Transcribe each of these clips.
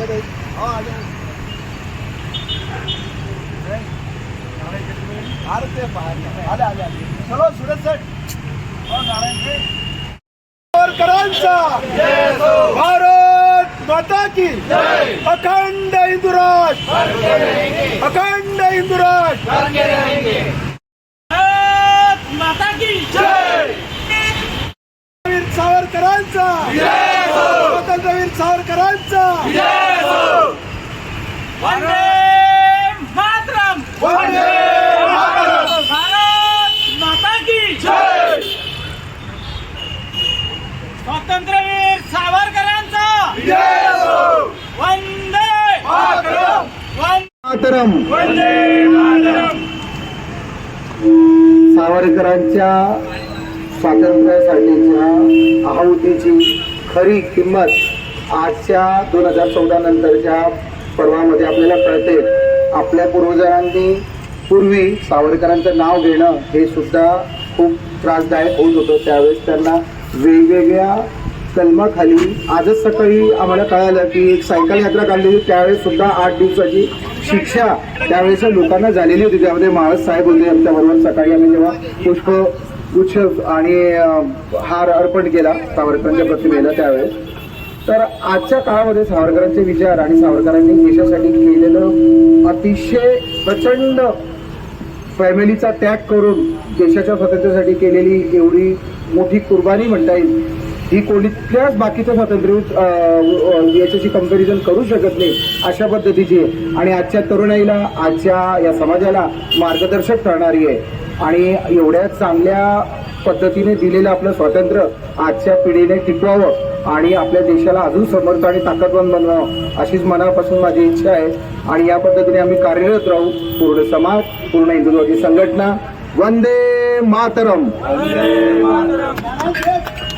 वंदे मातरम आले आले आले। चलो सुरत सर सावरकरांचा भारत माता की। अखंड हिंदुराज अखंड हिंदुराज माता की। जय। वीर सावरकरांचा स्वातंत्र्यवीर सावरकरांचा वंदे मातरम वंदे मातरम. भारत माता की जय स्वातंत्र्यवीर सावरकरांचा. वंदे मातरम. सावरकरांच्या स्वातंत्र्यासाठीच्या आहुतीची खरी किंमत आजच्या दोन हजार चौदा नंतरच्या पर्वामध्ये आपल्याला कळते. आपल्या पूर्वजांनी पूर्वी सावरकरांचं नाव घेणं हे सुद्धा खूप त्रासदायक होत होतं. त्यावेळेस त्यांना वेगवेगळ्या कलमाखाली आजच सकाळी आम्हाला कळालं की एक सायकल यात्रा काढली. होती त्यावेळेस सुद्धा आठ दिवसाची शिक्षा त्यावेळेस लोकांना झालेली होती. त्यामध्ये महाराज साहेब होते आमच्याबरोबर. सकाळी आम्ही जेव्हा पुष्प गुच्छ आणि हार अर्पण केला सावरकरांच्या प्रतिमेला त्यावेळेस. तर आजच्या काळामध्ये सावरकरांचे विचार आणि सावरकरांनी देशासाठी केलेलं अतिशय प्रचंड फॅमिलीचा त्याग करून देशाच्या स्वातंत्र्यासाठी केलेली एवढी मोठी कुर्बानी म्हणता येईल. ही कोणत्याच बाकीच्या स्वातंत्र्य याच्याशी कंपॅरिझन करू शकत नाही अशा पद्धतीची आहे. आणि आजच्या तरुणाईला आजच्या या समाजाला मार्गदर्शक ठरणारी आहे. आणि एवढ्या चांगल्या पद्धतीने दिलेलं आपलं स्वातंत्र्य आजच्या पिढीने टिकवावं आणि आपल्या देशाला अजून समर्थ आणि ताकदवान बनवावं अशीच मनापासून माझी इच्छा आहे. आणि या पद्धतीने आम्ही कार्यरत राहू. पूर्ण समाज पूर्ण हिंदुत्वाची संघटना. वंदे मातरम!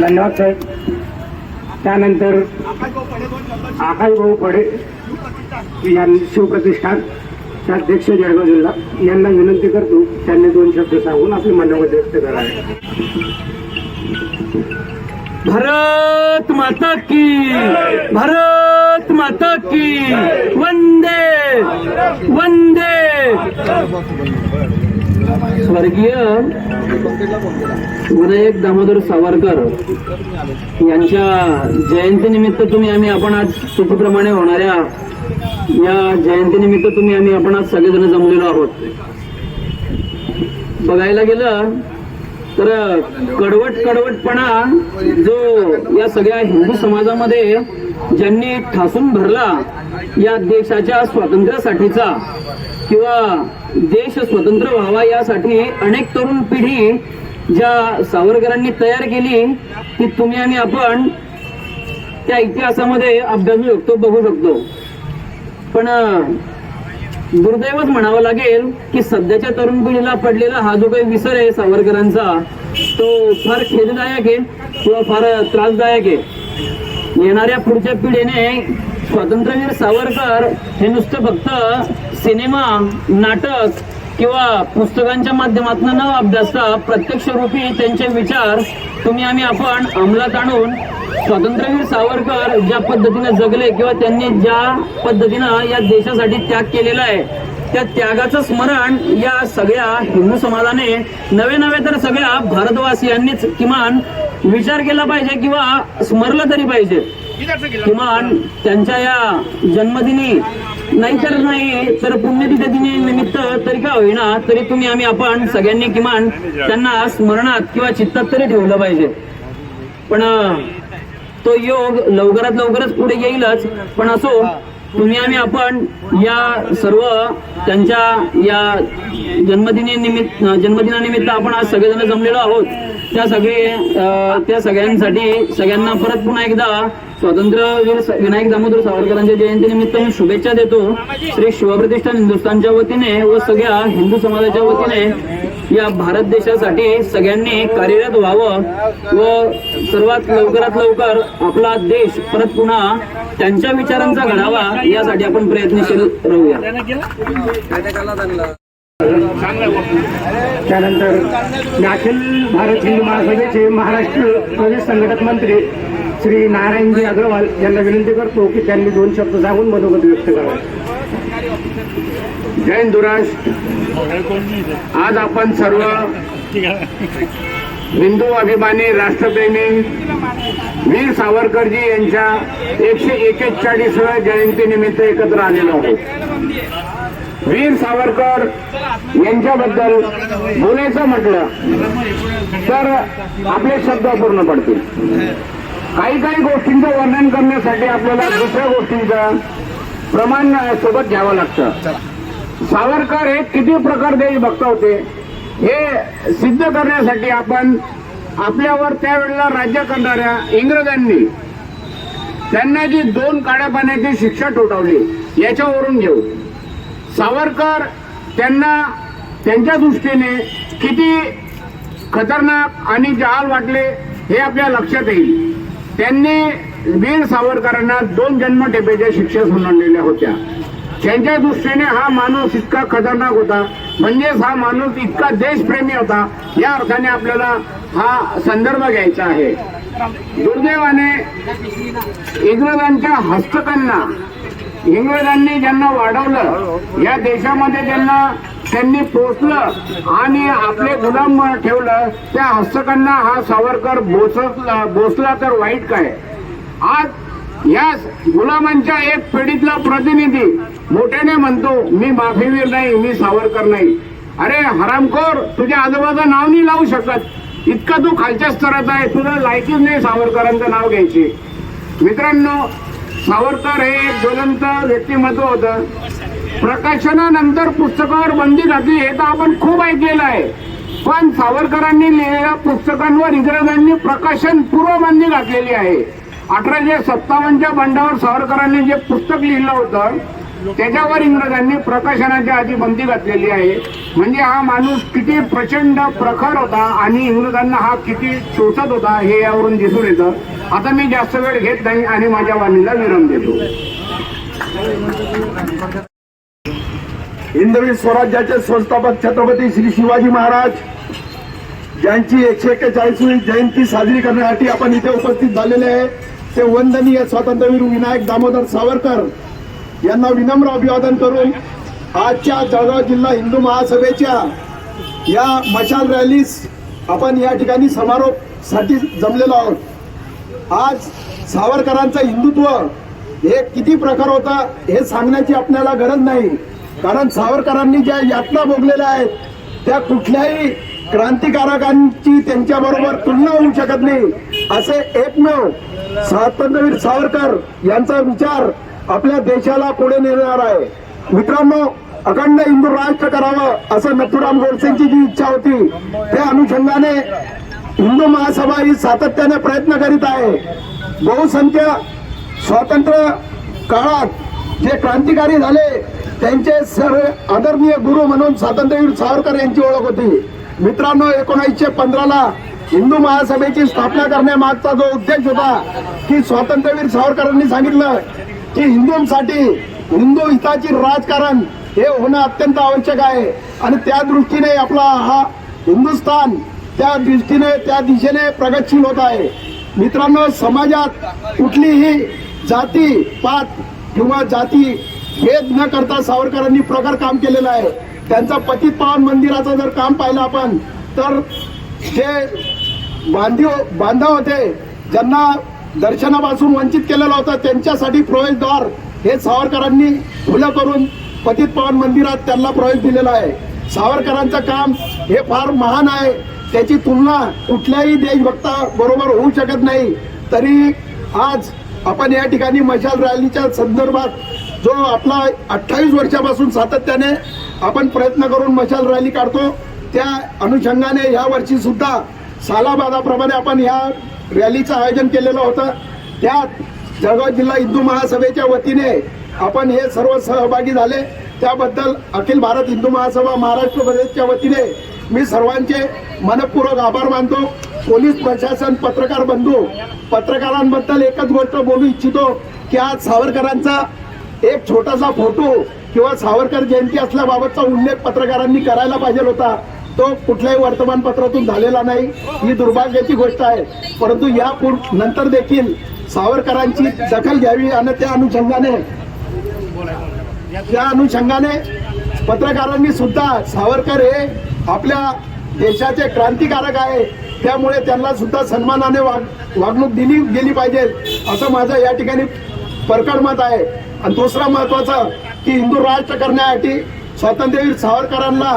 धन्यवाद साहेब. त्यानंतर आकाश भाऊ पडे या शिवप्रतिष्ठान अध्यक्ष जळगाव जिल्हा यांना विनंती करतो त्यांनी दोन शब्द सांगून आपले मनोगत व्यक्त करावे. भारत माता की भारत माता की वंदे वंदे. स्वर्गीय विनायक दामोदर सावरकर यांच्या जयंतीनिमित्त तुम्ही आम्ही आपण आज तिथीप्रमाणे होणाऱ्या या जयंतीनिमित्त तुम्ही आम्ही आपण आज सगळेजण जमलेलो आहोत. बघायला गेलं तर कडवट कडवटपणा जो या सगळ्या हिंदू समाजामध्ये ज्यांनी ठासून भरला या देशाच्या स्वातंत्र्यासाठीचा किंवा देश स्वतंत्र व्हावा यासाठी अनेक तरुण पिढी ज्या सावरकरांनी तयार केली ती तुम्ही आणि आपण त्या इतिहासामध्ये अभ्यासू शकतो बघू शकतो. पण दुर्दैवच म्हणावं लागेल की सध्याच्या तरुण पिढीला पडलेला हा जो काही विसर आहे सावरकरांचा तो फार खेददायक आहे किंवा फार त्रासदायक आहे. येणाऱ्या पुढच्या पिढीने स्वातंत्र्यवीर सावरकर हे नुसतं फक्त सिनेमा नाटक किंवा पुस्तकांच्या माध्यमातून न अभ्यासता प्रत्यक्ष रूपी त्यांचे विचार तुम्ही आम्ही आपण अंमलात आणून स्वातंत्र्यवीर सावरकर ज्या पद्धतीने जगले किंवा त्यांनी ज्या पद्धतीनं या देशासाठी त्याग केलेला आहे त्या त्यागाचं स्मरण या सगळ्या हिंदू समाजाने नवे नवे तर सगळ्या भारतवासियांनीच किमान विचार केला पाहिजे किंवा स्मरलं तरी पाहिजे. किमान त्यांच्या या जन्मदिनी नाही तर नाही तर पुण्यतिथ्या दिनी निमित्त तरी का होईना तरी तुम्ही आम्ही आपण सगळ्यांनी किमान त्यांना स्मरणात किंवा चित्तात तरी ठेवलं पाहिजे. पण तो योग लवकरात लवकरच पुढे येईलच. पण असो तुम्ही आम्ही आपण या सर्व त्यांच्या या जन्मदिनी निमित्त जन्मदिनानिमित्त आपण आज सगळेजण जमलेलो आहोत. त्या सगळे त्या सगळ्यांसाठी सगळ्यांना परत पुन्हा एकदा स्वातंत्र्यवीर विनायक दामोदर सावरकरांच्या जयंतीनिमित्त मी शुभेच्छा देतो. श्री शिवप्रतिष्ठान हिंदुस्थानच्या वतीने व सगळ्या हिंदू समाजाच्या वतीने या भारत देशासाठी सगळ्यांनी कार्यरत व्हावं व सर्वात लवकरात लवकर आपला देश परत पुन्हा त्यांच्या विचारांचा घडावा यासाठी आपण प्रयत्नशील राहूया. त्यानंतर अखिल भारत हिंदू महासभेचे महाराष्ट्र प्रदेश संघटक मंत्री श्री नारायणजी अग्रवाल यांना विनंती करतो की त्यांनी दोन शब्द सांगून मनोगत व्यक्त करावा. जय दुराश आज आपण सर्व हिंदू अभिमानी राष्ट्रप्रेमी वीर सावरकरजी यांच्या एकशे एकेचाळीसव्या जयंतीनिमित्त एकत्र आलेलो आहोत. वीर सावरकर यांच्याबद्दल बोलायचं म्हटलं तर आपले शब्द पूर्ण पडतील. काही काही गोष्टींचं वर्णन करण्यासाठी आपल्याला दुसऱ्या गोष्टींचं प्रमाण सोबत घ्यावं लागतं. सावरकर हे किती प्रकार देशभक्त होते हे सिद्ध करण्यासाठी आपण आपल्यावर त्यावेळेला राज्य करणाऱ्या इंग्रजांनी त्यांना जी दोन काळ्या पाण्याची शिक्षा ठोठावली याच्यावरून घेऊ. सावरकर त्यांना त्यांच्या दृष्टीने किती खतरनाक आणि जहाल वाटले हे आपल्या लक्षात येईल. त्यांनी वीर सावरकरांना दोन जन्मठेपेच्या शिक्षा सुनावलेल्या होत्या. त्यांच्या दृष्टीने हा माणूस इतका खतरनाक होता म्हणजेच हा माणूस इतका देशप्रेमी होता या अर्थाने आपल्याला हा संदर्भ घ्यायचा आहे. दुर्दैवाने इंग्रजांच्या हस्तकांना इंग्रजांनी ज्यांना वाढवलं या देशामध्ये ज्यांना त्यांनी पोचलं आणि आपले गुलाम ठेवलं त्या हस्तकांना हा सावरकर बोसला बोसला तर वाईट काय? आज या गुलामांच्या एक पिढीतला प्रतिनिधी मोठ्याने म्हणतो मी माफीवीर नाही मी सावरकर नाही. अरे हरामखोर तुझ्या आजोबाचं नाव नाही लावू शकत. इतका तू खालच्या स्तरात आहे तुला लायकीच नाही सावरकरांचं नाव घ्यायची. मित्रांनो सावरकर हे एक ज्वलंत व्यक्तिमत्व होतं. प्रकाशनानंतर पुस्तकावर बंदी घातली हे तर आपण खूप ऐकलेलं आहे. पण सावरकरांनी लिहिलेल्या पुस्तकांवर इंग्रजांनी प्रकाशन पूर्व बंदी घातलेली आहे. अठराशे सत्तावन्नच्या बंडावर सावरकरांनी जे पुस्तक लिहिलं होतं त्याच्यावर इंग्रजांनी प्रकाशनाच्या आधी बंदी घातलेली आहे. म्हणजे हा माणूस किती प्रचंड प्रखर होता आणि इंग्रजांना हा किती शोषत होता हे यावरून दिसून येतं. आता मी जास्त वेळ घेत नाही आणि माझ्या वाणीला विराम देतो. हिंदवी स्वराज्याचे संस्थापक छत्रपती श्री शिवाजी महाराज ज्यांची एकशे एक्केचाळीसवी जयंती साजरी करण्यासाठी आपण इथे उपस्थित झालेले आहे. ते वंदनीय स्वातंत्र्यवीर विनायक दामोदर सावरकर यांना विनम्र अभिवादन करून आजच्या जळगाव जिल्हा हिंदू महासभेच्या या मशाल रॅलीस आपण या ठिकाणी समारोपसाठी जमलेलो आहोत. आज सावरकरांचं हिंदुत्व हे किती प्रकार होता हे सांगण्याची आपल्याला गरज नाही. कारण सावरकरांनी ज्या यातना भोगलेल्या आहेत त्या कुठल्याही क्रांतिकारकांची त्यांच्या बरोबर तुलना होऊ शकत नाही. असे एकमेव स्वातंत्र्यवीर सावरकर यांचा विचार आपल्या देशाला पुढे नेणार आहे. मित्रांनो अखंड हिंदू राष्ट्र करावं असं नथुराम गोडसेंची जी इच्छा होती. त्या अनुषंगाने हिंदू महासभा ही सातत्याने प्रयत्न करीत आहे. बहुसंख्य स्वातंत्र्य काळात जे क्रांतिकारी झाले त्यांचे सर्व आदरणीय गुरु म्हणून स्वातंत्र्यवीर सावरकर यांची ओळख होती. मित्रांनो एकोणीसशे पंधराला हिंदू महासभेची स्थापना करण्यामागचा जो उद्देश होता की स्वातंत्र्यवीर सावरकरांनी सांगितलं की हिंदूंसाठी हिंदू हिताची राजकारण हे होणं अत्यंत आवश्यक आहे. आणि त्या दृष्टीने आपला हा हिंदुस्थान त्या दृष्टीने त्या दिशेने प्रगतशील होत आहे. मित्रांनो समाजात कुठलीही जाती पात किंवा जाती भेद न करता सावरकरांनी प्रकार काम केलेलं आहे. त्यांचा पतित पावन मंदिराचं जर काम पाहिलं आपण तर जे बांधीव बांधव होते ज्यांना दर्शनापासून वंचित केलेलं होतं त्यांच्यासाठी प्रवेशद्वार हे सावरकरांनी खुलं करून पतित पावन मंदिरात त्यांना प्रवेश दिलेला आहे. सावरकरांचं काम हे फार महान आहे. त्याची तुलना कुठल्याही देशभक्ता बरोबर होऊ शकत नाही. तरी आज आपण या ठिकाणी मशाल रॅलीच्या संदर्भात जो आपला अठ्ठावीस वर्षापासून सातत्याने आपण प्रयत्न करून मशाल रॅली काढतो त्या अनुषंगाने ह्या वर्षी सुद्धा सालाबादाप्रमाणे आपण ह्या रॅलीचं आयोजन केलेलं होतं. त्यात जळगाव जिल्हा हिंदू महासभेच्या वतीने आपण हे सर्व सहभागी झाले. त्याबद्दल अखिल भारत हिंदू महासभा महाराष्ट्र प्रदेशच्या वतीने मी सर्वांचे मनपूर्वक आभार मानतो. पोलीस प्रशासन पत्रकार बंधू पत्रकारांबद्दल एकच गोष्ट बोलू इच्छितो की आज सावरकरांचा एक छोटासा फोटो किंवा सावरकर जयंती असल्याबाबतचा उल्लेख पत्रकारांनी करायला पाहिजे होता. तो कुठल्याही वर्तमानपत्रातून झालेला नाही. ही दुर्भाग्याची गोष्ट आहे. परंतु या पुढ- नंतर देखील सावरकरांची दखल घ्यावी आणि त्या अनुषंगाने त्या अनुषंगाने पत्रकारांनी सुद्धा सावरकर हे आपल्या देशाचे क्रांतिकारक आहे. त्यामुळे त्यांना सुद्धा सन्मानाने वाग वागणूक दिली गेली पाहिजे असं माझं या ठिकाणी परकड मत आहे. आणि दुसरा महत्त्वाचा की हिंदू राष्ट्र करण्यासाठी स्वातंत्र्यवीर सावरकरांना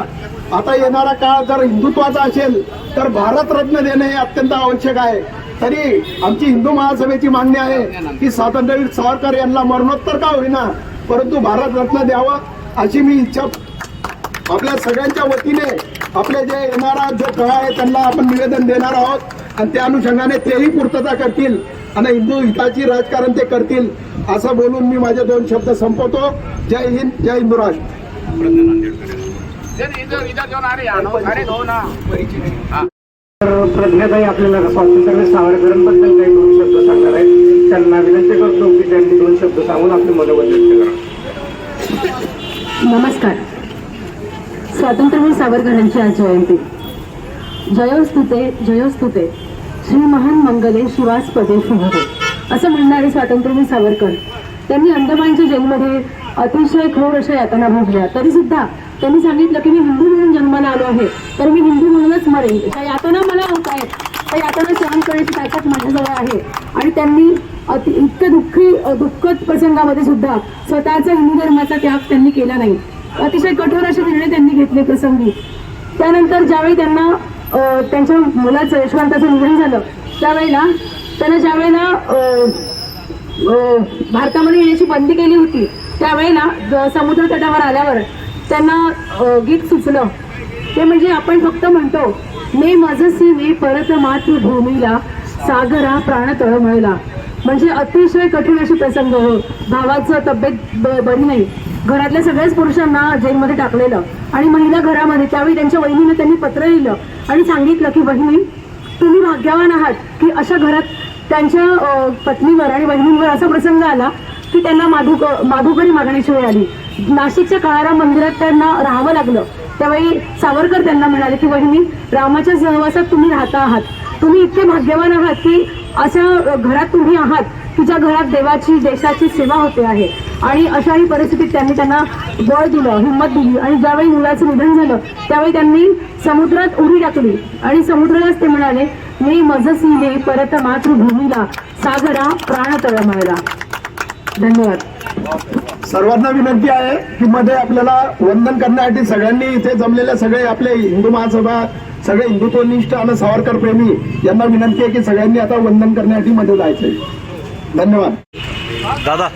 आता येणारा काळ जर हिंदुत्वाचा असेल तर भारतरत्न देणे हे अत्यंत आवश्यक आहे. तरी आमची हिंदू महासभेची मागणी आहे की स्वातंत्र्यवीर सावरकर यांना मरणोत्तर का होईना परंतु भारतरत्न द्यावं अशी मी इच्छा आपल्या सगळ्यांच्या वतीने आपले जे येणारा जो काळ आहे त्यांना आपण निवेदन देणार आहोत. आणि त्या अनुषंगाने तेही पूर्तता करतील. आणि हिंदू हिताची राजकारण ते करतील असं बोलून मी माझे दोन शब्द संपवतो. जय हिंद जय हिंदू राष्ट्र. तर प्रज्ञाताई आपल्याला स्वातंत्र्य सावरकरांबद्दल काही दोन शब्द सांगणार आहेत त्यांना विनंती करतो की त्यांनी दोन शब्द सांगून आपले मनोबल व्यक्त करा नमस्कार. स्वातंत्र्यवीर सावरकरांची आज जयंती. जयोस्तुते जयोस्तुते. श्री महान मंगले शिवास पदे असं म्हणणारे स्वातंत्र्यवीर सावरकर. त्यांनी अंदमानच्या जेलमध्ये अतिशय क्रूर अशा यातना भोगल्या. तरी सुद्धा त्यांनी सांगितलं की मी हिंदू म्हणून जन्माला आलो आहे. तर मी हिंदू म्हणूनच मरेन. त्या यातना मला होत आहेत. त्या यातना सहन करण्याची ताकद माझ्याजवळ आहे. आणि त्यांनी अति इतक्या दुःखी दुःखद प्रसंगामध्ये सुद्धा स्वतःचा हिंदू धर्माचा त्याग त्यांनी केला नाही. अतिशय कठोर असे निर्णय त्यांनी घेतले प्रसंगी. त्यानंतर ज्यावेळी त्यांना त्यांच्या मुलाचं यशवंताचं निधन झालं. त्यावेळेला त्यांना ज्यावेळेला भारतामध्ये येण्याची बंदी केली होती त्यावेळेला ज- समुद्र तटावर आल्यावर त्यांना गीत सुचलं. ते म्हणजे आपण फक्त म्हणतो मे मजसी मे परत मातृभूमीला सागरा प्राण तळमळला म्हणजे अतिशय कठीण असे प्रसंग हो. भावाचं तब्येत ब- बरी नाही. घरातल्या सगळ्याच पुरुषांना जेलमध्ये टाकलेलं आणि महिला घरामध्ये त्यावेळी त्यांच्या वहिनीनं त्यांनी पत्र लिहिलं आणि सांगितलं की वहिनी तुम्ही भाग्यवान आहात की अशा घरात त्यांच्या पत्नीवर आणि बहिणींवर असा प्रसंग आला की त्यांना माधू माधुकरी मागण्याची वेळ आली. नाशिकच्या काळाराम मंदिरात त्यांना राहावं लागलं. त्यावेळी सावरकर त्यांना म्हणाले की वहिनी रामाच्या सहवासात तुम्ही राहता आहात. तुम्ही इतके भाग्यवान आहात की अशा घरात तुम्ही आहात. की ज्या घरात देवाची देशाची सेवा होते आहे. आणि अशाही परिस्थितीत त्यांनी त्यांना बळ दिलं हिंमत दिली. आणि ज्यावेळी मुलाचं निधन झालं त्यावेळी त्यांनी समुद्रात उडी टाकली. आणि समुद्रालाच ते म्हणाले मी मजसिंह परत मातृभूमीला सागरा प्राण तळमळला धन्यवाद. सर्वांना विनंती आहे की मध्ये आपल्याला वंदन करण्यासाठी सगळ्यांनी इथे जमलेले सगळे आपले हिंदू महासभा सगळे हिंदुत्वनिष्ठ आणि सावरकर प्रेमी यांना विनंती आहे की सगळ्यांनी आता वंदन करण्यासाठी मध्ये जायचंय. धन्यवाद. दादा.